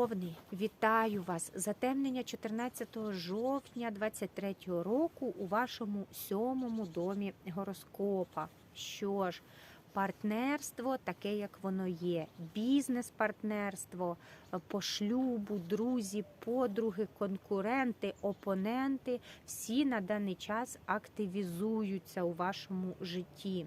Овни, вітаю вас! Затемнення 14 жовтня 23 року у вашому сьомому домі гороскопа. Що ж, партнерство таке, як воно є. Бізнес-партнерство по шлюбу, друзі, подруги, конкуренти, опоненти всі на даний час активізуються у вашому житті.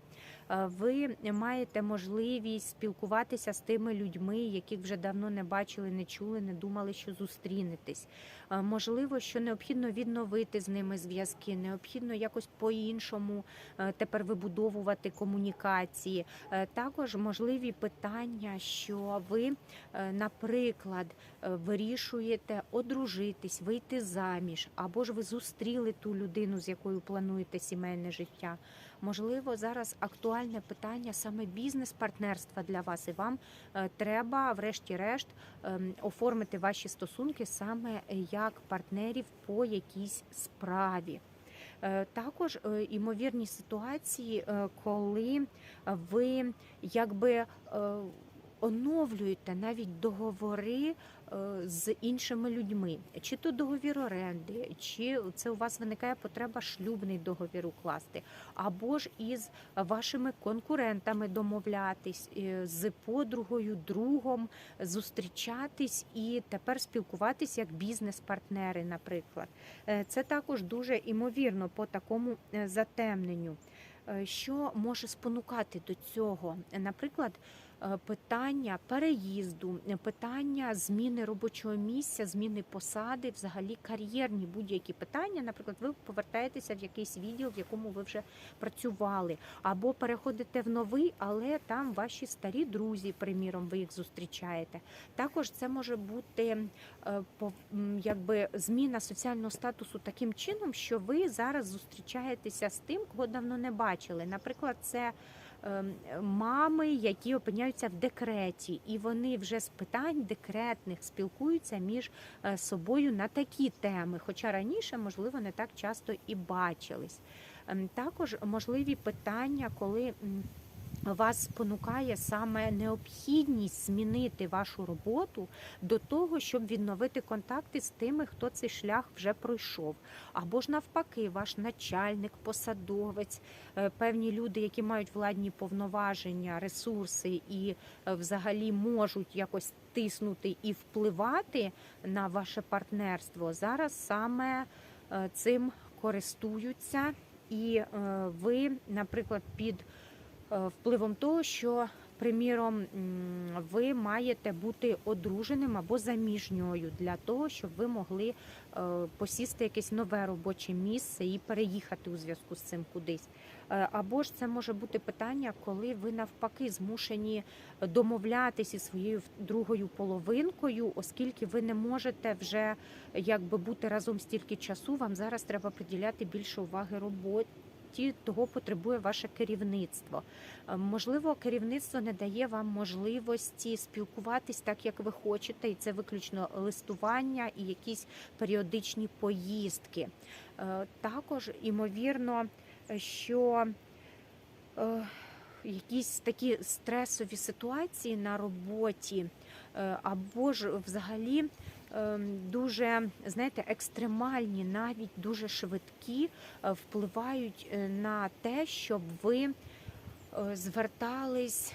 Е, Ви маєте можливість спілкуватися з тими людьми, яких вже давно не бачили, не чули, не думали, що зустрінетесь. Е, Можливо, що необхідно відновити з ними зв'язки, необхідно якось по-іншому е, тепер вибудовувати комунікації. Також можливі питання, що ви, наприклад, вирішуєте одружитись, вийти заміж, або ж ви зустріли ту людину, з якою плануєте сімейне життя. Можливо, зараз актуальне питання саме бізнес-партнерства для вас, і вам е, треба, врешті-решт, ем, оформити ваші стосунки саме як партнерів по якійсь справі. Е, Також е, імовірні ситуації, е, коли ви якби оновлюєте навіть договори е, з іншими людьми, чи то договір оренди, чи це у вас виникає потреба шлюбний договір укласти, або ж із вашими конкурентами домовлятись, е, з подругою, другом зустрічатись і тепер спілкуватись як бізнес-партнери, наприклад. Е, Це також дуже імовірно по такому затемненню. Що може спонукати до цього? Наприклад, питання переїзду, е, питання зміни робочого місця, зміни посади, взагалі кар'єрні будь-які питання. Наприклад, ви повертаєтеся в якийсь відділ, в якому ви вже працювали, або переходите в новий, але там ваші старі друзі, приміром, ви їх зустрічаєте. Також це може бути е, якби зміна соціального статусу таким чином, що ви зараз зустрічаєтеся з тим, кого давно не бачили. Наприклад, це мами, які опиняються в декреті, і вони вже з питань декретних спілкуються між е, собою на такі теми, хоча раніше, можливо, не так часто і бачились. Ем, Також можливі питання, коли вас спонукає саме необхідність змінити вашу роботу до того, щоб відновити контакти з тими, хто цей шлях вже пройшов. Або ж навпаки, ваш начальник, посадовець, е, певні люди, які мають владні повноваження, ресурси і е, взагалі можуть якось тиснути і впливати на ваше партнерство, зараз саме е, цим користуються, і ви, наприклад, під впливом того, що, приміром, ви маєте бути одруженим або заміжньою для того, щоб ви могли е, посісти якесь нове робоче місце і переїхати у зв'язку з цим кудись. Е, Або ж це може бути питання, коли ви навпаки змушені домовлятися зі своєю другою половинкою, оскільки ви не можете вже якби бути разом стільки часу. Вам зараз треба приділяти більше уваги роботі. Того потребує ваше керівництво. Е, Можливо, керівництво не дає вам можливості спілкуватись так, як ви хочете, і це виключно листування і якісь періодичні поїздки. Е, Також імовірно, що е, якісь такі стресові ситуації на роботі, або ж взагалі дуже, знаєте, екстремальні, навіть дуже швидкі, е, впливають е, на те, щоб ви е, звертались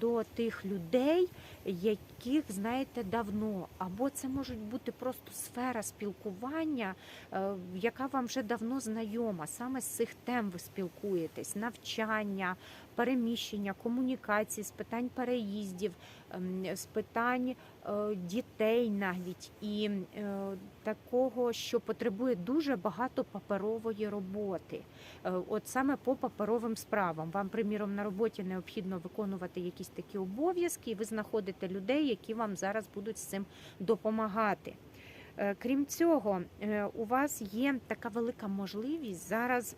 до тих людей, яких знаєте давно, або це можуть бути просто сфера спілкування, е, яка вам вже давно знайома. Саме з цих тем ви спілкуєтесь: навчання, переміщення, комунікації, з питань переїздів, ем, з питань е, дітей навіть і е, такого, що потребує дуже багато паперової роботи. От саме по паперовим справам. Вам, приміром, на роботі необхідно виконувати якісь такі обов'язки, і ви знаходите людей, які вам зараз будуть з цим допомагати. Е, Крім цього, е, у вас є така велика можливість зараз.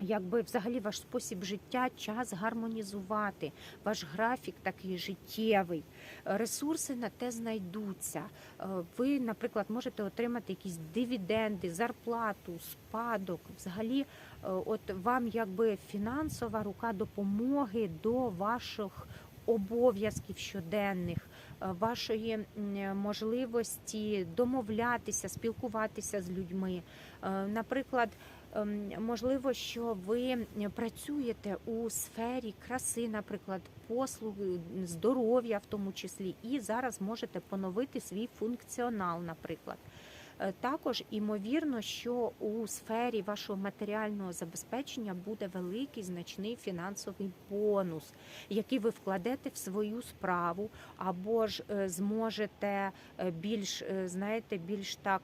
Якби взагалі ваш спосіб життя, час гармонізувати, ваш графік такий життєвий, ресурси на те знайдуться. Е, Ви, наприклад, можете отримати якісь дивіденди, зарплату, спадок. Взагалі, от вам якби фінансова рука допомоги до ваших обов'язків щоденних, е, вашої можливості домовлятися, спілкуватися з людьми. Е, Наприклад, ем, можливо, що ви працюєте у сфері краси, наприклад, послуги, здоров'я в тому числі, і зараз можете поновити свій функціонал, наприклад. Е, Також імовірно, що у сфері вашого матеріального забезпечення буде великий значний фінансовий бонус, який ви вкладете в свою справу, або ж е, зможете е, більш, знаєте, більш так.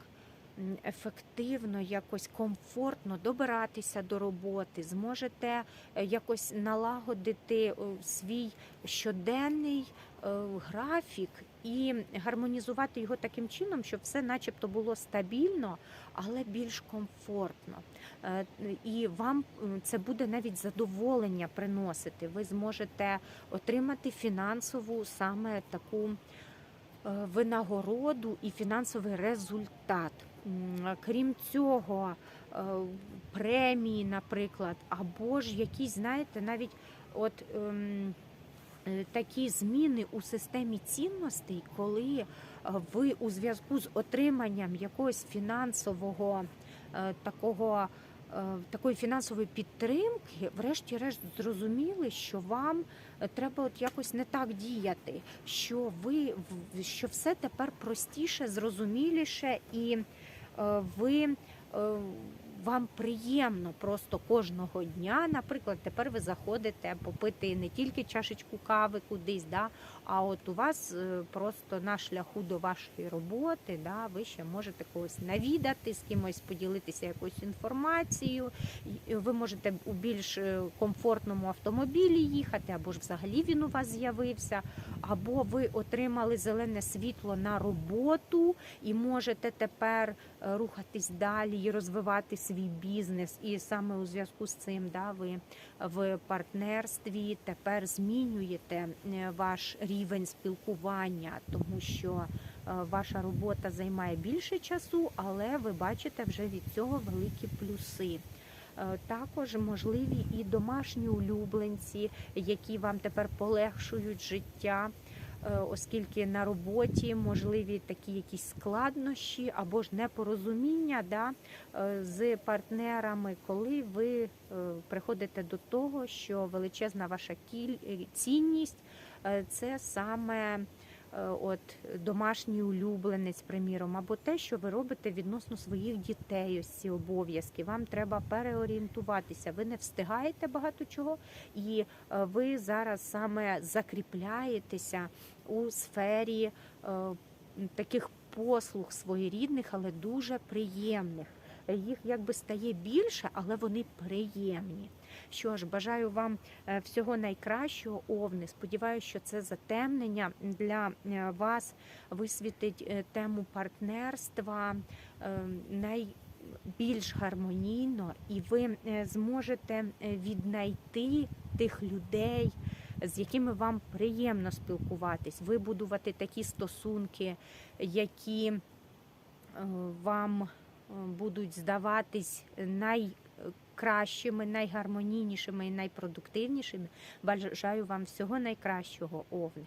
Ефективно, якось комфортно добиратися до роботи, зможете е, якось налагодити е, свій щоденний е, графік і гармонізувати його таким чином, щоб все, начебто, було стабільно, але більш комфортно. І вам це буде навіть задоволення приносити. Ви зможете отримати фінансову саме таку винагороду і фінансовий результат. Крім цього, е, премії, наприклад, або ж якісь, знаєте, навіть от. ем, е, Такі зміни у системі цінностей, коли е, ви у зв'язку з отриманням якогось фінансового е, такого е, такої фінансової підтримки, врешті-решт зрозуміли, що вам е, треба от якось не так діяти, що ви що все тепер простіше, зрозуміліше, і е, ви е, вам приємно просто кожного дня. Наприклад, тепер ви заходите попити не тільки чашечку кави кудись, да, а от у вас е, просто на шляху до вашої роботи, да, ви ще можете когось навідати, з кимось поділитися якоюсь інформацією. Ви можете у більш е, комфортному автомобілі їхати, або ж взагалі він у вас з'явився, або ви отримали зелене світло на роботу і можете тепер е, рухатись далі і розвивати свій бізнес. І саме у зв'язку з цим да, ви в партнерстві тепер змінюєте е, ваш рівень спілкування, тому що е, ваша робота займає більше часу, але ви бачите вже від цього великі плюси. Е, Також можливі і домашні улюбленці, які вам тепер полегшують життя, оскільки на роботі можливі такі якісь складнощі або ж непорозуміння да, е, з партнерами, коли ви е, приходите до того, що величезна ваша е, цінність е, це саме. Е, От домашній улюбленець, приміром, або те, що ви робите відносно своїх дітей, ось ці обов'язки. Вам треба переорієнтуватися. Ви не встигаєте багато чого, і е, ви зараз саме закріпляєтеся у сфері е, таких послуг своєрідних, але дуже приємних. Їх якби стає більше, але вони приємні. Що ж, бажаю вам е, всього найкращого, овни. Сподіваюся, що це затемнення для е, вас висвітить е, тему партнерства найбільш гармонійно, і ви зможете віднайти тих людей, з якими вам приємно спілкуватись, вибудувати такі стосунки, які вам будуть здаватись найкращими, найгармонійнішими і найпродуктивнішими. Бажаю вам всього найкращого, овни.